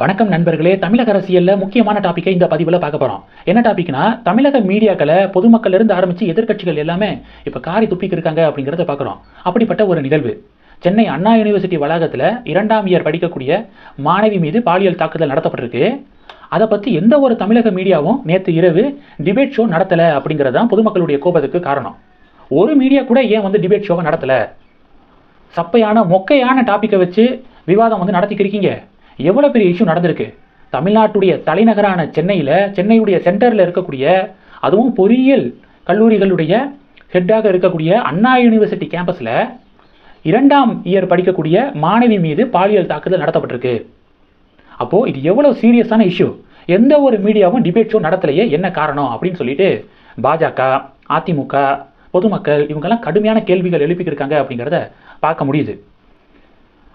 வணக்கம் நண்பர்களே. தமிழக அரசியல்ல முக்கியமான டாப்பிக்கை இந்த பதிவில் பார்க்க போறோம். என்ன டாபிக்னா தமிழக மீடியாக்களை பொதுமக்கள் இருந்து ஆரம்பிச்சு எதிர்க்கட்சிகள் எல்லாமே இப்ப காரி துப்பிக்கு இருக்காங்க அப்படிங்கிறத பார்க்குறோம். அப்படிப்பட்ட ஒரு நிகழ்வு. சென்னை அண்ணா யூனிவர்சிட்டி வளாகத்தில் இரண்டாம் இயர் படிக்கக்கூடிய மாணவி மீது பாலியல் தாக்குதல் நடத்தப்பட்டிருக்கு. அதை பற்றி எந்த ஒரு தமிழக மீடியாவும் நேற்று இரவு டிபேட் ஷோ நடத்தலை அப்படிங்கிறது தான் பொதுமக்களுடைய கோபத்துக்கு காரணம். ஒரு மீடியா கூட ஏன் வந்து டிபேட் ஷோவை நடத்தலை? சப்பையான மொக்கையான டாப்பிக்கை வச்சு விவாதம் வந்து நடத்திக்கிருக்கீங்க எவ்வளோ பெரிய இஷ்யூ நடந்திருக்கு? தமிழ்நாட்டுடைய தலைநகரான சென்னையில் சென்னையுடைய சென்டரில் இருக்கக்கூடிய அதுவும் பொறியியல் கல்லூரிகளுடைய ஹெட்டாக இருக்கக்கூடிய அண்ணா யூனிவர்சிட்டி கேம்பஸில் இரண்டாம் இயர் படிக்கக்கூடிய மாணவி மீது பாலியல் தாக்குதல் நடத்தப்பட்டிருக்கு. அப்போது இது எவ்வளோ சீரியஸான இஷ்யூ எந்த ஒரு மீடியாவும் டிபேட் ஷோ நடத்தலையே என்ன காரணம்? அப்படின்னு சொல்லிட்டு பாஜக அதிமுக பொதுமக்கள் இவங்கெல்லாம் கடுமையான கேள்விகள் எழுப்பிக்கிருக்காங்க அப்படிங்கிறத பார்க்க முடியுது.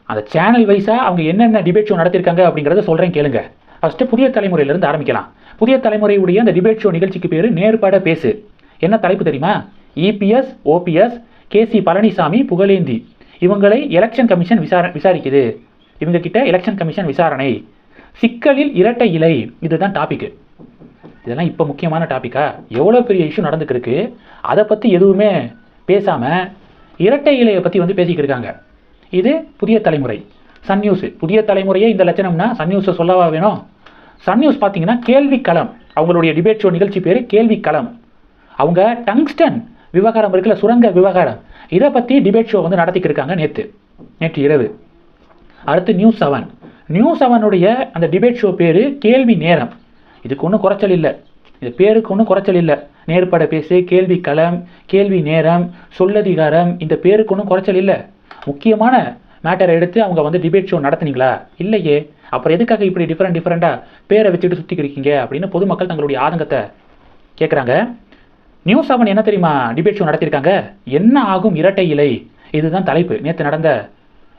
அந்த சேனல் வைஸாக அவங்க என்னென்ன டிபேட் ஷோ நடத்திருக்காங்க அப்படிங்கிறத சொல்கிறேன் கேளுங்க. ஃபஸ்ட்டு புதிய தலைமுறையிலேருந்து ஆரம்பிக்கலாம். புதிய தலைமுறையுடைய அந்த டிபேட் ஷோ நிகழ்ச்சிக்கு பேர் நேர்பட பேசு. என்ன தலைப்பு தெரியுமா? EPS OPS KC Palaniswami Pugazhendhi. இவங்களை எலெக்ஷன் கமிஷன் விசார விசாரிக்குது. இவங்க கிட்ட எலெக்ஷன் கமிஷன் விசாரணை. சிக்கலில் இரட்டை இலை. இதுதான் டாபிக் இதெல்லாம் இப்போ முக்கியமான டாப்பிக்கா எவ்வளோ பெரிய இஷ்யூ நடந்துக்கிருக்கு? அதை பற்றி எதுவுமே பேசாமல் இரட்டை இலையை பற்றி வந்து பேசிக்கிட்டு இருக்காங்க. இது புதிய தலைமுறை. சன் நியூஸ் புதிய தலைமுறையே இந்த லட்சணம்னா சன் நியூஸை சொல்லவா வேணும்? சன் நியூஸ் பார்த்தீங்கன்னா கேள்வி களம் அவங்களுடைய டிபேட் ஷோ நிகழ்ச்சி பேர் கேள்வி களம் அவங்க டங்ஸ்டன் விவகாரம் இருக்குல்ல சுரங்க விவகாரம். இதை பற்றி டிபேட் ஷோ வந்து நடத்திக்கிருக்காங்க நேற்று நேற்று இரவு. அடுத்து நியூஸ் செவன் நியூஸ் செவனுடைய அந்த டிபேட் ஷோ பேர் கேள்வி நேரம். இதுக்கு ஒன்றும் குறைச்சல் இல்லை. இது பேருக்கு ஒன்றும் குறைச்சல் இல்லை. நேர்பட பேசு கேள்வி களம் கேள்வி நேரம் சொல்லதிகாரம் இந்த பேருக்கு ஒன்றும் குறைச்சல் இல்லை. முக்கியமான மேட்டரை எடுத்து அவங்க வந்து டிபேட் ஷோ நடத்துனீங்களா? இல்லையே. அப்புறம் எதுக்காக இப்படி டிஃப்ரெண்ட் டிஃப்ரெண்ட்டாக பேரை வச்சுட்டு சுற்றிக்கிருக்கீங்க அப்படின்னு பொதுமக்கள் தங்களுடைய ஆதங்கத்தை கேட்குறாங்க நியூஸ் செவன் என்ன தெரியுமா? டிபேட் ஷோ நடத்தியிருக்காங்க என்ன ஆகும் இரட்டை இலை? இதுதான் தலைப்பு. நேற்று நடந்த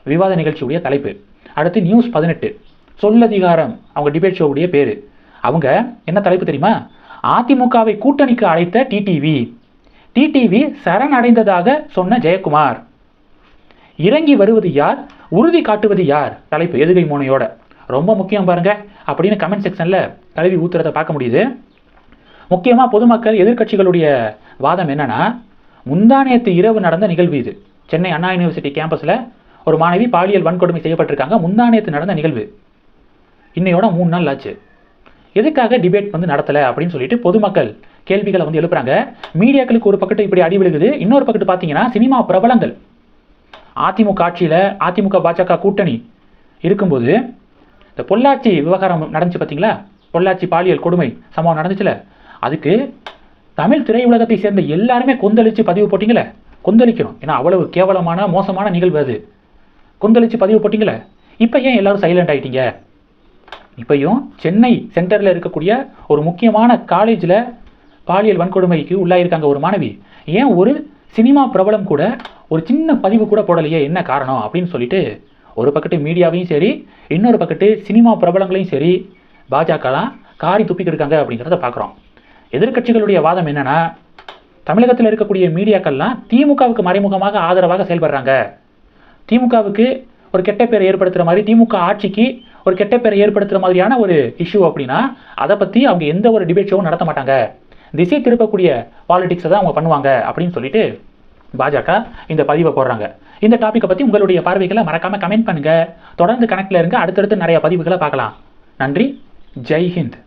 விவாத நிகழ்ச்சியுடைய தலைப்பு. அடுத்து நியூஸ் பதினெட்டு. சொல்லதிகாரம். அவங்க டிபேட் ஷோவுடைய பேர். அவங்க என்ன தலைப்பு தெரியுமா? அதிமுகவை கூட்டணிக்கு அழைத்த டிடிவி டிடிவி சரணடைந்ததாக சொன்ன ஜெயக்குமார். இறங்கி வருவது யார்? உறுதி காட்டுவது யார்? தலைப்பு எதுகை மூனையோட. ரொம்ப முக்கியம் பாருங்க. அப்படின்னு கமெண்ட் செக்ஷனில் தலைவி ஊத்துறதை பார்க்க முடியுது. முக்கியமாக பொதுமக்கள் எதிர்க்கட்சிகளுடைய வாதம் என்னன்னா முந்தானியத்து இரவு நடந்த நிகழ்வு இது. சென்னை அண்ணா யூனிவர்சிட்டி கேம்பஸில் ஒரு மாணவி பாலியல் வன்கொடுமை செய்யப்பட்டிருக்காங்க. முந்தானியத்து நடந்த நிகழ்வு. இன்னையோட மூணு நாள் ஆச்சு. எதுக்காக டிபேட் வந்து நடத்தலை அப்படின்னு சொல்லிட்டு பொதுமக்கள் கேள்விகளை வந்து எழுப்புறாங்க. மீடியாக்களுக்கு ஒரு பக்கத்து இப்படி அடி விழுகுது. இன்னொரு பக்கத்து பார்த்தீங்கன்னா சினிமா பிரபலங்கள். அதிமுக ஆட்சியில் அதிமுக பாஜக கூட்டணி இருக்கும்போது இந்த பொள்ளாச்சி விவகாரம் நடந்துச்சு பார்த்தீங்களா பொள்ளாச்சி பாலியல் கொடுமை சம்பவம் நடந்துச்சுல? அதுக்கு தமிழ் திரையுலகத்தை சேர்ந்த எல்லாருமே கொந்தளிச்சு பதிவு போட்டிங்களே? கொந்தளிக்கணும். ஏன்னா அவ்வளவு கேவலமான மோசமான நிகழ்வு அது. கொந்தளித்து பதிவு போட்டிங்களே? இப்போ ஏன் எல்லோரும் சைலண்ட் ஆயிட்டீங்க? இப்பையும் சென்னை சென்டரில் இருக்கக்கூடிய ஒரு முக்கியமான காலேஜில் பாலியல் வன்கொடுமைக்கு உள்ளாயிருக்காங்க ஒரு மாணவி. ஏன் ஒரு சினிமா பிரபலம் கூட ஒரு சின்ன பதிவு கூட போடலையே என்ன காரணம் அப்படின்னு சொல்லிட்டு ஒரு பக்கத்து மீடியாவையும் சரி இன்னொரு பக்கத்து சினிமா பிரபலங்களையும் சரி பாஜகலாம் காரி துப்பிக்கிட்டு இருக்காங்க அப்படிங்கிறத பார்க்குறோம் எதிர்க்கட்சிகளுடைய வாதம் என்னன்னா தமிழகத்தில் இருக்கக்கூடிய மீடியாக்கள்லாம் திமுகவுக்கு மறைமுகமாக ஆதரவாக செயல்படுறாங்க. திமுகவுக்கு ஒரு கெட்ட பேரை ஏற்படுத்துகிற மாதிரி திமுக ஆட்சிக்கு ஒரு கெட்ட பேரை ஏற்படுத்துகிற மாதிரியான ஒரு இஷ்யூ அப்படின்னா அதை பற்றி அவங்க எந்த ஒரு டிபேட் ஷோவும் நடத்த மாட்டாங்க. திசை திருப்பக்கூடிய பாலிடிக்ஸை தான் அவங்க பண்ணுவாங்க அப்படின்னு சொல்லிட்டு பாஜக இந்த பதிவை போடுறாங்க. இந்த டாப்பிக்கை பற்றி உங்களுடைய பார்வைகளை மறக்காமல் கமெண்ட் பண்ணுங்கள் தொடர்ந்து கணக்கில் இருங்க. அடுத்தடுத்து நிறைய பதிவுகளை பார்க்கலாம். நன்றி. ஜெய் ஹிந்த்.